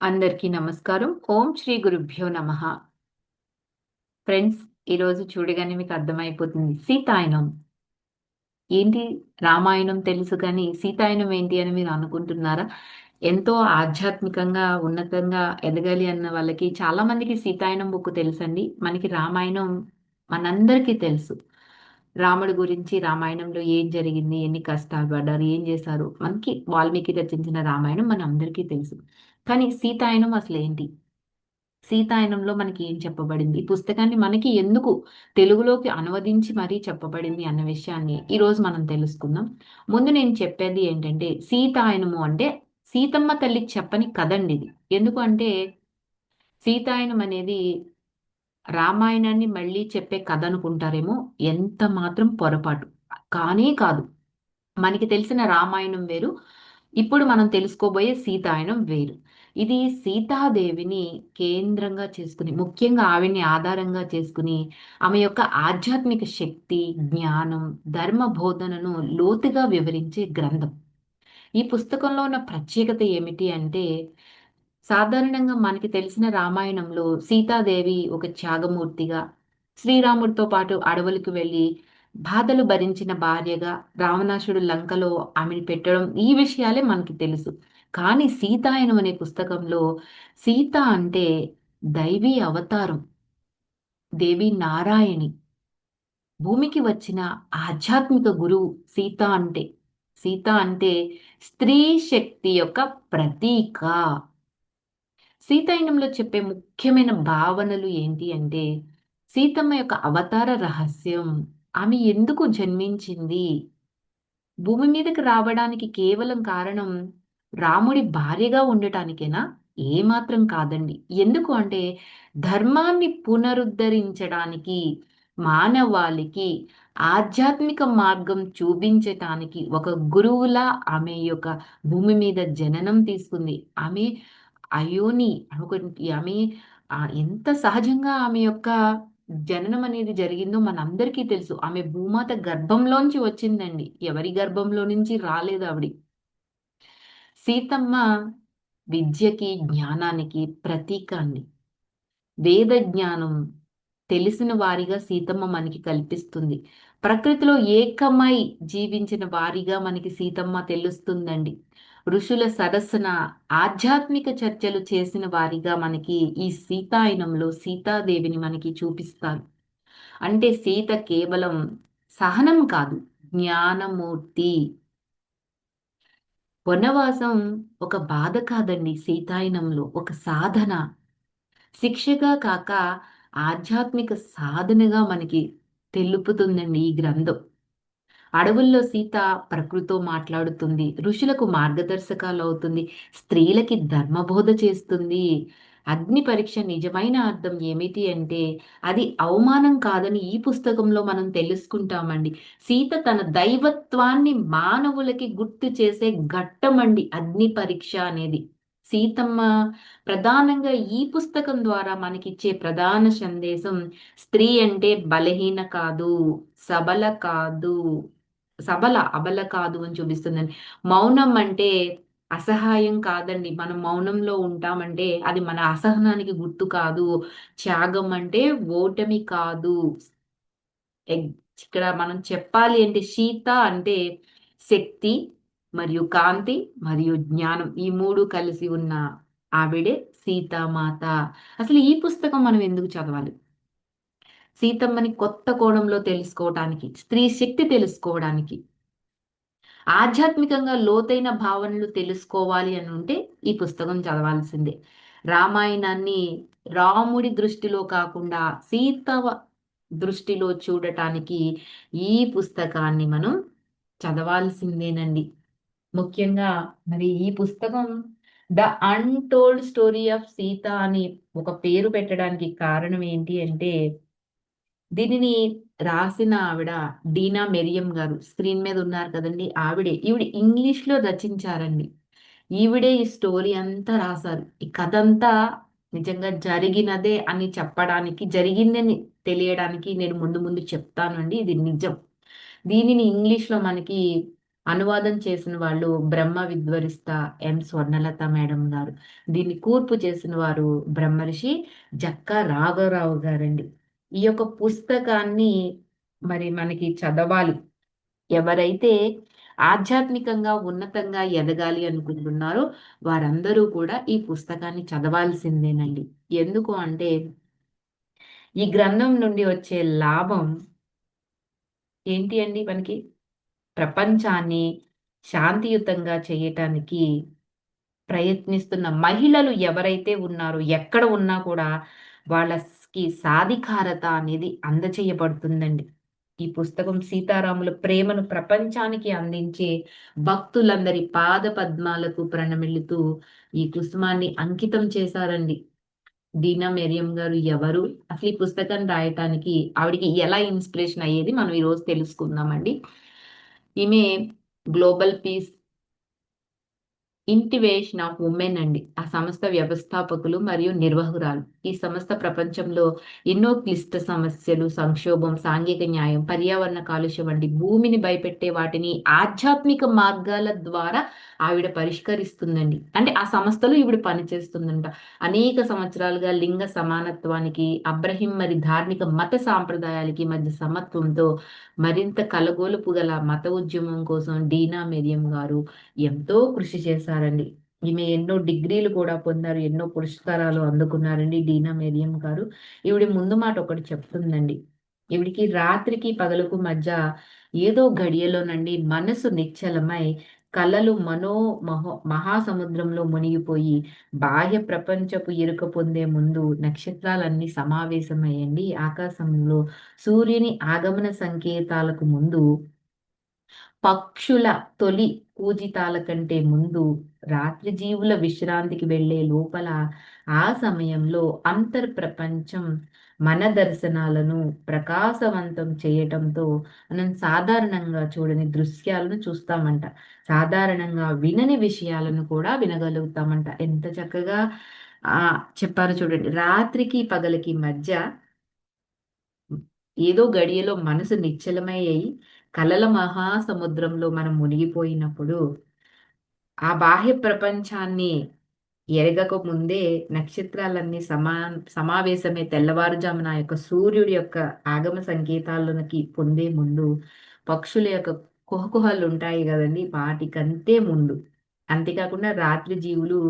అందరికీ నమస్కారం. ఓం శ్రీ గురుభ్యో నమ. ఫ్రెండ్స్ ఈరోజు చూడగానే మీకు అర్థమైపోతుంది. సీతాయనం. ఏంటి రామాయణం తెలుసు కానీ సీతాయనం ఏంటి అని మీరు అనుకుంటున్నారా? ఎంతో ఆధ్యాత్మికంగా ఉన్నతంగా ఎదగాలి అన్న వాళ్ళకి చాలా మందికి సీతాయనం బుక్ తెలుసండి. మనకి రామాయణం మనందరికీ తెలుసు. రాముడి గురించి రామాయణంలో ఏం జరిగింది ఎన్ని కష్టాలు పడ్డారు ఏం చేశారు మనకి వాల్మీకి రచించిన రామాయణం మన అందరికీ తెలుసు. కానీ సీతాయనం అసలు ఏంటి? సీతాయనంలో మనకి ఏం చెప్పబడింది? ఈ పుస్తకాన్ని మనకి ఎందుకు తెలుగులోకి అనువదించి మరీ చెప్పబడింది అన్న విషయాన్ని ఈరోజు మనం తెలుసుకుందాం. ముందు నేను చెప్పేది ఏంటంటే సీతాయనము అంటే సీతమ్మ తల్లికి చెప్పని కదండి ఇది. ఎందుకు అంటే సీతాయనం అనేది రామాయణాన్ని మళ్ళీ చెప్పే కథ అనుకుంటారేమో ఎంత మాత్రం పొరపాటు. కానే కాదు. మనకి తెలిసిన రామాయణం వేరు. ఇప్పుడు మనం తెలుసుకోబోయే సీతాయనం వేరు. ఇది సీతాదేవిని కేంద్రంగా చేసుకుని ముఖ్యంగా ఆవిడ్ని ఆధారంగా చేసుకుని ఆమె యొక్క ఆధ్యాత్మిక శక్తి జ్ఞానం ధర్మ బోధనను లోతుగా వివరించే గ్రంథం. ఈ పుస్తకంలో ఉన్న ప్రత్యేకత ఏమిటి అంటే సాధారణంగా మనకి తెలిసిన రామాయణంలో సీతాదేవి ఒక త్యాగమూర్తిగా శ్రీరాముడితో పాటు అడవులకు వెళ్ళి బాధలు భరించిన భార్యగా రావణాసుడు లంకలో ఆమెను పెట్టడం ఈ విషయాలే మనకి తెలుసు. కానీ సీతాయనం అనే పుస్తకంలో సీత అంటే దైవీ అవతారం దేవి నారాయణి. భూమికి వచ్చిన ఆధ్యాత్మిక గురువు సీత అంటే సీత అంటే స్త్రీ శక్తి యొక్క ప్రతీక. సీతాయనంలో చెప్పే ముఖ్యమైన భావనలు ఏంటి అంటే సీతమ్మ యొక్క అవతార రహస్యం ఆమె ఎందుకు జన్మించింది? భూమి మీదకి రావడానికి కేవలం కారణం రాముడి భార్యగా ఉండటానికేనా? ఏమాత్రం కాదండి. ఎందుకు అంటే ధర్మాన్ని పునరుద్ధరించడానికి మానవాళికి ఆధ్యాత్మిక మార్గం చూపించటానికి ఒక గురువులా ఆమె యొక్క భూమి మీద జననం తీసుకుంది. ఆమె అయోని ఆమె ఎంత సహజంగా ఆమె యొక్క జననం అనేది జరిగిందో మనందరికీ తెలుసు. ఆమె భూమాత గర్భంలోంచి వచ్చిందండి. ఎవరి గర్భంలో నుంచి రాలేదు ఆవిడ. సీతమ్మ విద్యకి జ్ఞానానికి ప్రతీకాన్ని. వేద జ్ఞానం తెలిసిన వారిగా సీతమ్మ మనకి కల్పిస్తుంది. ప్రకృతిలో ఏకమై జీవించిన వారిగా మనకి సీతమ్మ తెలుస్తుందండి. ఋషుల సరస్సున ఆధ్యాత్మిక చర్చలు చేసిన వారిగా మనకి ఈ సీతాయనంలో సీతాదేవిని మనకి చూపిస్తారు. అంటే సీత కేవలం సహనం కాదు జ్ఞానమూర్తి. వనవాసం ఒక బాధ కాదండి సీతాయనంలో ఒక సాధన. శిక్షగా కాక ఆధ్యాత్మిక సాధనగా మనకి తెలుపుతుందండి ఈ గ్రంథం. అడవుల్లో సీత ప్రకృతితో మాట్లాడుతుంది ఋషులకు మార్గదర్శకాలు అవుతుంది స్త్రీలకి ధర్మబోధ చేస్తుంది. అగ్ని పరీక్ష నిజమైన అర్థం ఏమిటి అంటే అది అవమానం కాదని ఈ పుస్తకంలో మనం తెలుసుకుంటామండి. సీత తన దైవత్వాన్ని మానవులకి గుర్తు చేసే ఘట్టమండి అగ్ని పరీక్ష అనేది. సీతమ్మ ప్రధానంగా ఈ పుస్తకం ద్వారా మనకిచ్చే ప్రధాన సందేశం స్త్రీ అంటే బలహీన కాదు సబల కాదు. సబల అబల కాదు అని చూపిస్తుందండి. మౌనం అంటే అసహాయం కాదండి. మనం మౌనంలో ఉంటామంటే అది మన అసహనానికి గుర్తు కాదు. త్యాగం అంటే ఓటమి కాదు. ఇక్కడ మనం చెప్పాలి అంటే సీత అంటే శక్తి మరియు కాంతి మరియు జ్ఞానం. ఈ మూడు కలిసి ఉన్న ఆవిడే సీతామాత. అసలు ఈ పుస్తకం మనం ఎందుకు చదవాలి? సీతమ్మని కొత్త కోణంలో తెలుసుకోవడానికి స్త్రీ శక్తి తెలుసుకోవడానికి. ఆధ్యాత్మికంగా లోతైన భావనలు తెలుసుకోవాలి అని ఉంటే ఈ పుస్తకం చదవాల్సిందే. రామాయణాన్ని రాముడి దృష్టిలో కాకుండా సీత దృష్టిలో చూడటానికి ఈ పుస్తకాన్ని మనం చదవాల్సిందేనండి. ముఖ్యంగా మరి ఈ పుస్తకం the untold story of Sita అని ఒక పేరు పెట్టడానికి కారణం ఏంటి అంటే దీనిని రాసిన ఆవిడ డీనా మెరియం గారు స్క్రీన్ మీద ఉన్నారు కదండి. ఆవిడే ఈవిడ ఇంగ్లీష్లో రచించారండి. ఈవిడే ఈ స్టోరీ అంతా రాశారు. ఈ కథ అంతా నిజంగా జరిగినదే అని చెప్పడానికి జరిగిందని తెలియడానికి నేను ముందు ముందు చెప్తానండి. ఇది నిజం. దీనిని ఇంగ్లీష్లో మనకి అనువాదం చేసిన వాళ్ళు బ్రహ్మ విద్వరిస్త ఎం స్వర్ణలత మేడం గారు. దీన్ని కూర్పు చేసిన వారు బ్రహ్మర్షి జక్క రాఘవరావు గారండి. ఈ యొక్క పుస్తకాన్ని మరి మనకి చదవాలి. ఎవరైతే ఆధ్యాత్మికంగా ఉన్నతంగా ఎదగాలి అనుకుంటున్నారో వారందరూ కూడా ఈ పుస్తకాన్ని చదవాల్సిందేనండి. ఎందుకు అంటే ఈ గ్రంథం నుండి వచ్చే లాభం ఏంటి అండి మనకి? ప్రపంచాన్ని శాంతియుతంగా చేయటానికి ప్రయత్నిస్తున్న మహిళలు ఎవరైతే ఉన్నారో ఎక్కడ ఉన్నా కూడా వాళ్ళ కి సాధికారత అనేది అందచేయబడుతుందండి. ఈ పుస్తకం సీతారాముల ప్రేమను ప్రపంచానికి అందించే భక్తులందరి పాద పద్మాలకు ప్రణమిల్లుతూ ఈ కుసుమాన్ని అంకితం చేశారండి. దీనా మెరియం గారు ఎవరు? అసలు ఈ పుస్తకం రాయటానికి ఆవిడికి ఎలా ఇన్స్పిరేషన్ అయ్యేది మనం ఈరోజు తెలుసుకుందామండి. ఈమె global peace initiative of women అండి. ఆ సంస్థ వ్యవస్థాపకులు మరియు నిర్వాహకురాలు. ఈ సంస్థ ప్రపంచంలో ఎన్నో క్లిష్ట సమస్యలు సంక్షోభం సాంఘిక న్యాయం పర్యావరణ కాలుష్యం వంటి భూమిని భయపెట్టే వాటిని ఆధ్యాత్మిక మార్గాల ద్వారా ఆవిడ పరిష్కరిస్తుందండి. అంటే ఆ సంస్థలో ఈవిడ పనిచేస్తుందంట. అనేక సంవత్సరాలుగా లింగ సమానత్వానికి అబ్రహిం మరి ధార్మిక మత సాంప్రదాయాలకి మధ్య సమత్వంతో మరింత కలగోలుపు గల మత ఉద్యమం కోసం డీనా మెరియం గారు ఎంతో కృషి చేశారు. ఉన్నారండి ఈమె ఎన్నో డిగ్రీలు కూడా పొందారు ఎన్నో పురస్కారాలు అందుకున్నారండి డీనా మేరియం గారు. ఈవిడ ముందు మాట ఒకటి చెప్తుందండి. ఈవిడికి రాత్రికి పగలకు మధ్య ఏదో గడియలోనండి మనసు నిశ్చలమై కళలు మనో మహో మహాసముద్రంలో మునిగిపోయి బాహ్య ప్రపంచపు ఇరుక పొందే ముందు నక్షత్రాలన్నీ సమావేశమయ్యండి. ఆకాశంలో సూర్యుని ఆగమన సంకేతాలకు ముందు పక్షుల తొలి పూజితాల కంటే ముందు రాత్రి జీవుల విశ్రాంతికి వెళ్ళే లోపల ఆ సమయంలో అంతర్ ప్రపంచం మన దర్శనాలను ప్రకాశవంతం చేయటంతో మనం సాధారణంగా చూడని దృశ్యాలను చూస్తామంట. సాధారణంగా వినని విషయాలను కూడా వినగలుగుతామంట. ఎంత చక్కగా ఆ చెప్పారు చూడండి. రాత్రికి పగలకి మధ్య ఏదో గడియలో మనసు నిశ్చలమై అయి కలల మహాసముద్రంలో మనం మునిగిపోయినప్పుడు ఆ బాహ్య ప్రపంచాన్ని ఎరగక ముందే నక్షత్రాలన్నీ సమా సమావేశమే తెల్లవారుజామున యొక్క సూర్యుడి యొక్క ఆగమ సంకేతాలకి పొందే ముందు పక్షుల యొక్క కుహకుహలు ఉంటాయి కదండి వాటికంతే ముందు. అంతేకాకుండా రాత్రి జీవులు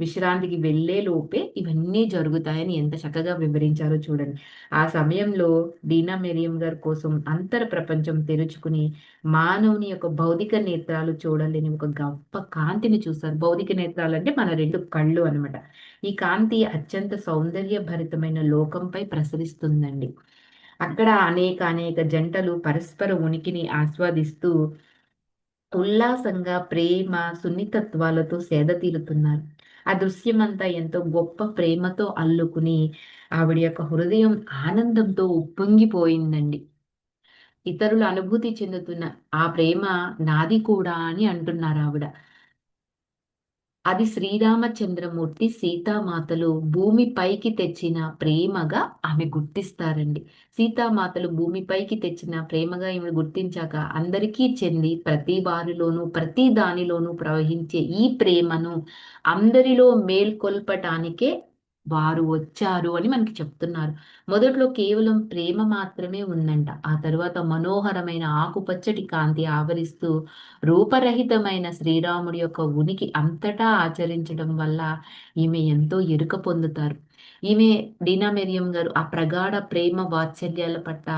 విశ్రాంతికి వెళ్ళే లోపే ఇవన్నీ జరుగుతాయని ఎంత చక్కగా వివరించారో చూడండి. ఆ సమయంలో డీనా మెరియం గారి కోసం అంతర ప్రపంచం తెరుచుకుని మానవుని యొక్క భౌతిక నేత్రాలు చూడలేని ఒక గొప్ప కాంతిని చూస్తారు భౌతిక నేత్రాలు అంటే మన రెండు కళ్ళు అనమాట ఈ కాంతి అత్యంత సౌందర్య భరితమైన లోకంపై ప్రసరిస్తుందండి. అక్కడ అనేక అనేక జంటలు పరస్పర ఉనికిని ఆస్వాదిస్తూ ఉల్లాసంగా ప్రేమ సున్నితత్వాలతో సేద తీరుతున్నారు. ఆ దృశ్యమంతా ఎంతో గొప్ప ప్రేమతో అల్లుకుని ఆవిడ యొక్క హృదయం ఆనందంతో ఉప్పొంగిపోయిందండి. ఇతరులు అనుభూతి చెందుతున్న ఆ ప్రేమ నాది కూడా అని అంటున్నారు ఆవిడ. అది శ్రీరామచంద్రమూర్తి సీతామాతలు భూమిపైకి తెచ్చిన ప్రేమగా ఆమె గుర్తిస్తారండి. సీతామాతలు భూమిపైకి తెచ్చిన ప్రేమగా ఈమె గుర్తించాక అందరికీ చెంది ప్రతి వారిలోనూ ప్రతి దానిలోనూ ప్రవహించే ఈ ప్రేమను అందరిలో మేల్కొల్పటానికే వారు వచ్చారు అని మనకి చెప్తున్నారు. మొదట్లో కేవలం ప్రేమ మాత్రమే ఉందంట. ఆ తర్వాత మనోహరమైన ఆకుపచ్చటి కాంతి ఆవరిస్తూ రూపరహితమైన శ్రీరాముడి యొక్క ఉనికి అంతటా ఆచరించడం వల్ల ఈమె ఎంతో ఎరుక పొందుతారు. ఈమె డీనా మెరియం గారు ఆ ప్రగాఢ ప్రేమ వాత్సల్యాల పట్ల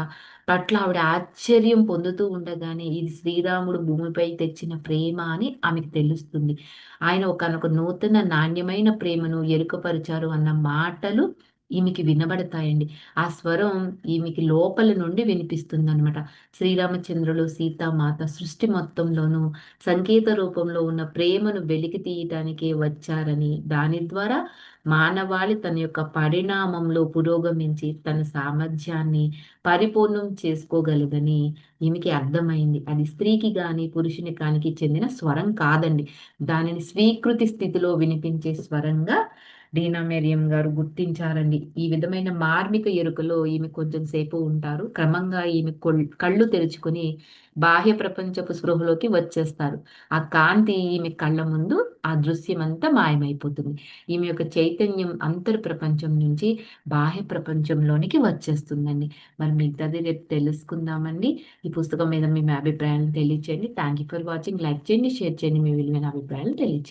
పట్ల ఆవిడ ఆశ్చర్యం పొందుతూ ఉండగానే ఇది శ్రీరాముడు భూమిపై తెచ్చిన ప్రేమ అని ఆమెకు తెలుస్తుంది. ఆయన ఒకనొక నూతన నాణ్యమైన ప్రేమను ఎరుకపరిచారు అన్న మాటలు ఈమెకి వినబడతాయండి. ఆ స్వరం ఈమెకి లోపల నుండి వినిపిస్తుంది అనమాట శ్రీరామచంద్రులు సీతామాత సృష్టి మొత్తంలోనూ సంకేత రూపంలో ఉన్న ప్రేమను వెలికి తీయటానికే వచ్చారని దాని ద్వారా మానవాళి తన యొక్క పరిణామంలో పురోగమించి తన సామర్థ్యాన్ని పరిపూర్ణం చేసుకోగలదని ఈమెకి అర్థమైంది. అది స్త్రీకి కానీ పురుషుని కానికి చెందిన స్వరం కాదండి. దానిని స్వీకృతి స్థితిలో వినిపించే స్వరంగా డీనా మేరియం గారు గుర్తించారండి. ఈ విధమైన మార్మిక ఎరుకలో ఈమె కొంచెం సేపు ఉంటారు. క్రమంగా ఈమె కొల్ కళ్ళు తెరుచుకుని బాహ్య ప్రపంచపు స్పృహలోకి వచ్చేస్తారు. ఆ కాంతి ఈమె కళ్ళ ముందు ఆ దృశ్యం అంతా మాయమైపోతుంది. ఈమె యొక్క చైతన్యం అంతర్ ప్రపంచం నుంచి బాహ్య ప్రపంచంలోనికి వచ్చేస్తుందండి. మరి మిగతాది రేపు తెలుసుకుందామండి. ఈ పుస్తకం మీద మీ అభిప్రాయాలను తెలియచేయండి. Thank you for watching. Like చేయండి, షేర్ చేయండి. మీ విలువైన అభిప్రాయాలను తెలియచేయండి.